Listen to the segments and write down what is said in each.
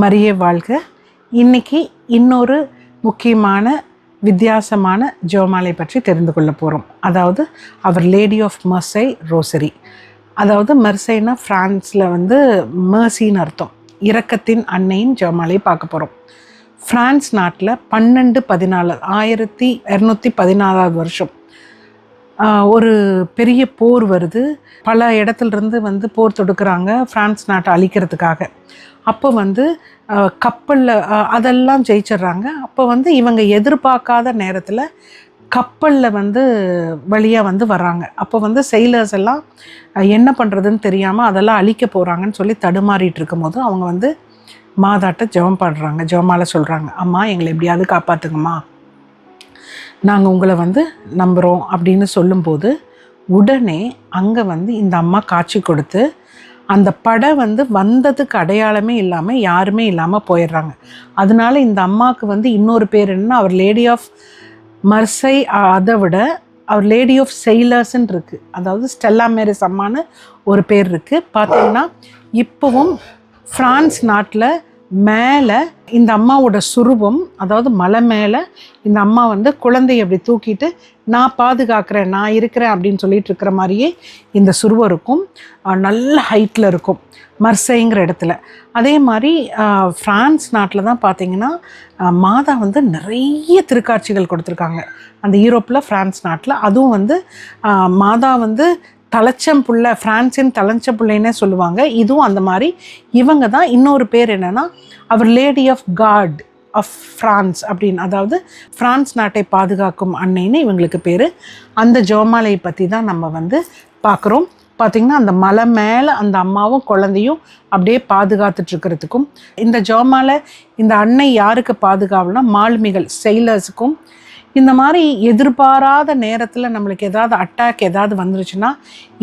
மரிய வாழ்க. இன்னைக்கு இன்னொரு முக்கியமான வித்தியாசமான ஜோமாலை பற்றி தெரிந்து கொள்ள போகிறோம் அதாவது our lady of mercy rosary அதாவது மர்சைனா ஃப்ரான்ஸில் வந்து மர்சின்னு அர்த்தம். இரக்கத்தின் அன்னையின் ஜோமாலை பார்க்க போகிறோம் ஃப்ரான்ஸ் நாட்டில் பன்னெண்டு பதினாலு ஆயிரத்தி இரநூத்தி பதினாலாவது வருஷம். ஒரு பெரிய போர் வருது. பல இடத்துலருந்து வந்து போர் தொடுக்கிறாங்க ஃப்ரான்ஸ் நாட்டை அழிக்கிறதுக்காக. அப்போ வந்து கப்பலில் அதெல்லாம் ஜெயிச்சிடுறாங்க. அப்போ வந்து இவங்க எதிர்பார்க்காத நேரத்தில் கப்பலில் வந்து வழியாக வந்து வர்றாங்க. அப்போ வந்து செயலர்ஸ் எல்லாம் என்ன பண்ணுறதுன்னு தெரியாமல் அதெல்லாம் அழிக்க போகிறாங்கன்னு சொல்லி தடுமாறிட்டு இருக்கும்போது அவங்க வந்து மாதாட்ட ஜெபம் பாடுறாங்க ஜெபமால சொல்கிறாங்க அம்மா எங்களை எப்படியாவது காப்பாற்றுங்கம்மா நாங்கள் உங்களை வந்து நம்புகிறோம் அப்படின்னு சொல்லும்போது உடனே அங்கே வந்து இந்த அம்மா காட்சி கொடுத்து அந்த படம் வந்து வந்ததுக்கு அடையாளமே இல்லாமல் யாருமே இல்லாமல் போயிடுறாங்க. அதனால இந்த அம்மாவுக்கு வந்து இன்னொரு பேர் என்னன்னா அவர் லேடி ஆஃப் மர்சை அதை விட அவர் லேடி ஆஃப் செயிலர்ஸ்ன்னு இருக்குது அதாவது ஸ்டெல்லா மேரிஸ் அம்மான்னு ஒரு பேர் இருக்குது பார்த்தீங்கன்னா இப்போவும் ஃப்ரான்ஸ் நாட்டில் மேலே இந்த அம்மாவோட சுரூபம் அதாவது மலை மேலே இந்த அம்மா வந்து குழந்தைய அப்படி தூக்கிட்டு நான் பாதுகாக்கிறேன் நான் இருக்கிறேன் அப்படின்னு சொல்லிட்டு இருக்கிற மாதிரியே இந்த சுருவம் இருக்கும். நல்ல ஹைட்டில் இருக்கும் மர்சைங்கிற இடத்துல. அதே மாதிரி ஃப்ரான்ஸ் நாட்டில் தான் பார்த்தீங்கன்னா மாதா வந்து நிறைய திருக்காட்சிகள் கொடுத்துருக்காங்க. அந்த யூரோப்பில் ஃப்ரான்ஸ் நாட்டில். அதுவும் வந்து மாதா வந்து தலைச்சம் புள்ள ஃப்ரான்ஸின் தலைச்ச புள்ளைன்னே சொல்லுவாங்க. இதுவும் அந்த மாதிரி. இவங்க தான் இன்னொரு பேர் என்னென்னா our lady of God of France அப்படின்னு. அதாவது ஃப்ரான்ஸ் நாட்டை பாதுகாக்கும் அன்னைன்னு இவங்களுக்கு பேர். அந்த ஜோமாலை பற்றி தான் நம்ம வந்து பார்க்குறோம். பார்த்திங்கன்னா அந்த மலை மேலே அந்த அம்மாவும் குழந்தையும் அப்படியே பாதுகாத்துட்ருக்கிறதுக்கும் இந்த ஜோமாலை இந்த அன்னை யாருக்கு பாதுகாவல்னா மாலுமிகள் செயலர்ஸுக்கும் இந்த மாதிரி எதிர்பாராத நேரத்தில் நம்மளுக்கு ஏதாவது அட்டாக் ஏதாவது வந்துருச்சுன்னா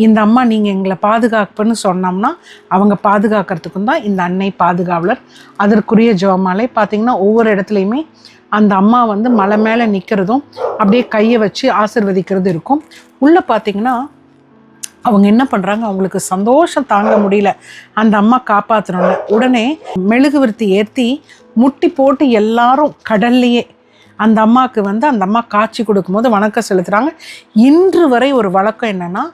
இந்த அம்மா நீங்கள் எங்களை பாதுகாப்புன்னு சொன்னோம்னா அவங்க பாதுகாக்கிறதுக்கும் தான் இந்த அன்னை பாதுகாவலர். அதற்குரிய ஜோமாலை பார்த்தீங்கன்னா ஒவ்வொரு இடத்துலையுமே அந்த அம்மா வந்து மலை மேலே நிற்கிறதும் அப்படியே கையை வச்சு ஆசிர்வதிக்கிறது இருக்கும். உள்ளே பார்த்தீங்கன்னா அவங்க என்ன பண்ணுறாங்க அவங்களுக்கு சந்தோஷம் தாங்க முடியல. அந்த அம்மா காப்பாற்றணும்னு உடனே மெழுகுவர்த்தி ஏற்றி முட்டி போட்டு எல்லாரும் கடல்லையே அந்த அம்மாவுக்கு வந்து அந்த அம்மா காட்சி கொடுக்கும்போது வணக்கம் செலுத்துகிறாங்க இன்று வரை ஒரு வழக்கம் என்னென்னா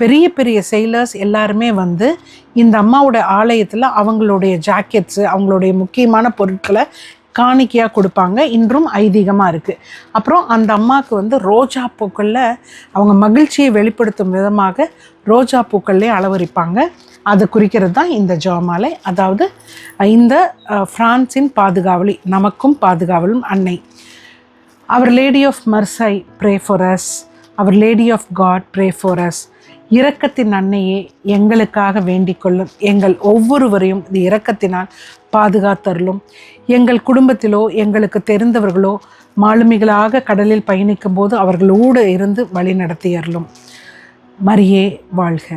பெரிய பெரிய செயலர்ஸ் எல்லாருமே வந்து இந்த அம்மாவோட ஆலயத்தில் அவங்களுடைய ஜாக்கெட்ஸு அவங்களுடைய முக்கியமான பொருட்களை காணிக்கையாக கொடுப்பாங்க. இன்றும் ஐதீகமாக இருக்குது அப்புறம் அந்த அம்மாவுக்கு வந்து ரோஜா பூக்களில் அவங்க மகிழ்ச்சியை வெளிப்படுத்தும் விதமாக ரோஜா பூக்கள்லேயே அளவரிப்பாங்க அது குறிக்கிறது தான் இந்த ஜோமாலை அதாவது இந்த ஃப்ரான்ஸின் பாதுகாவலி நமக்கும் பாதுகாவலும் அன்னை. Our lady of mercy pray for us our lady of God pray for us இரக்கத்தின் அன்னையே எங்களுக்காக வேண்டிக் கொள்ளும். எங்கள் ஒவ்வொருவரையும் இந்த இரக்கத்தினால் பாதுகாத்தருளும். எங்கள் குடும்பத்திலோ எங்களுக்கு தெரிந்தவர்களோ மாலுமிகளாக கடலில் பயணிக்கும் போது அவர்களோடு இருந்து வழி நடத்தியறலும் மரியே வாழ்க.